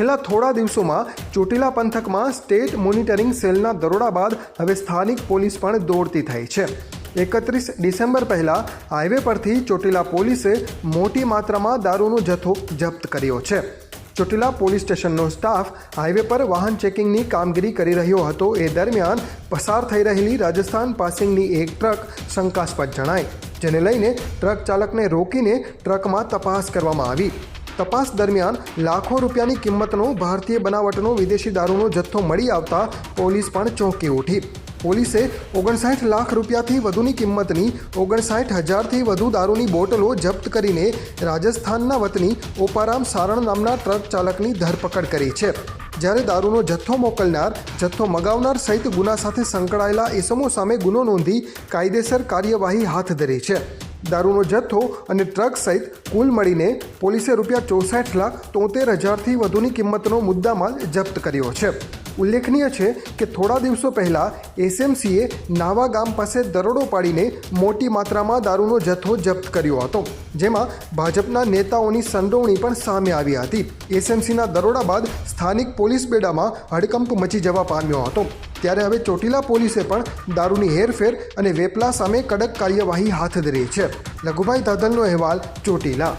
છેલ્લા થોડા દિવસોમાં ચોટીલા પંથકમાં સ્ટેટ મોનિટરિંગ સેલના દરોડા બાદ હવે સ્થાનિક પોલીસ પણ દોડતી થઈ છે. એકત્રીસ ડિસેમ્બર પહેલાં હાઈવે પરથી ચોટીલા પોલીસે મોટી માત્રામાં દારૂનો જથ્થો જપ્ત કર્યો છે. ચોટીલા પોલીસ સ્ટેશનનો સ્ટાફ હાઈવે પર વાહન ચેકિંગની કામગીરી કરી રહ્યો હતો. એ દરમિયાન પસાર થઈ રહેલી રાજસ્થાન પાસિંગની એક ટ્રક શંકાસ્પદ જણાઈ જેને લઈને ટ્રક ચાલકને રોકીને ટ્રકમાં તપાસ કરવામાં આવી. તપાસ દરમિયાન લાખો રૂપિયાની કિંમતનો ભારતીય બનાવટનો વિદેશી દારૂનો જથ્થો મળી આવતા પોલીસ પણ ચોંકી ઉઠી. પોલીસે ઓગણસાઠ લાખ રૂપિયાથી વધુની કિંમતની ઓગણસાઠ હજારથી વધુ દારૂની બોટલો જપ્ત કરીને રાજસ્થાનના વતની ઓપારામ સારણ નામના ટ્રક ચાલકની ધરપકડ કરી છે. જ્યારે દારૂનો જથ્થો મોકલનાર, જથ્થો મગાવનાર સહિત ગુના સાથે સંકળાયેલા ઇસમો સામે ગુનો નોંધી કાયદેસર કાર્યવાહી હાથ ધરી છે. દારૂનો જથ્થો અને ટ્રક સહિત કુલ મળીને પોલીસે રૂપિયા ચોસઠ લાખ તોતેર હજારથી વધુની કિંમતનો મુદ્દામાલ જપ્ત કર્યો છે. ઉલ્લેખનીય છે કે થોડા દિવસો પહેલાં એસએમસીએ નાવા ગામ પાસે દરોડો પાડીને મોટી માત્રામાં દારૂનો જથ્થો જપ્ત કર્યો હતો, જેમાં ભાજપના નેતાઓની સંડોવણી પણ સામે આવી હતી. એસએમસીના દરોડા બાદ સ્થાનિક પોલીસ બેડામાં હડકંપ મચી જવા પામ્યો હતો. ત્યારે હવે ચોટીલા પોલીસે પણ દારૂની હેરફેર અને વેપલા સામે કડક કાર્યવાહી હાથ ધરી છે. લઘુભાઈ દાદલનો અહેવાલ ચોટીલા.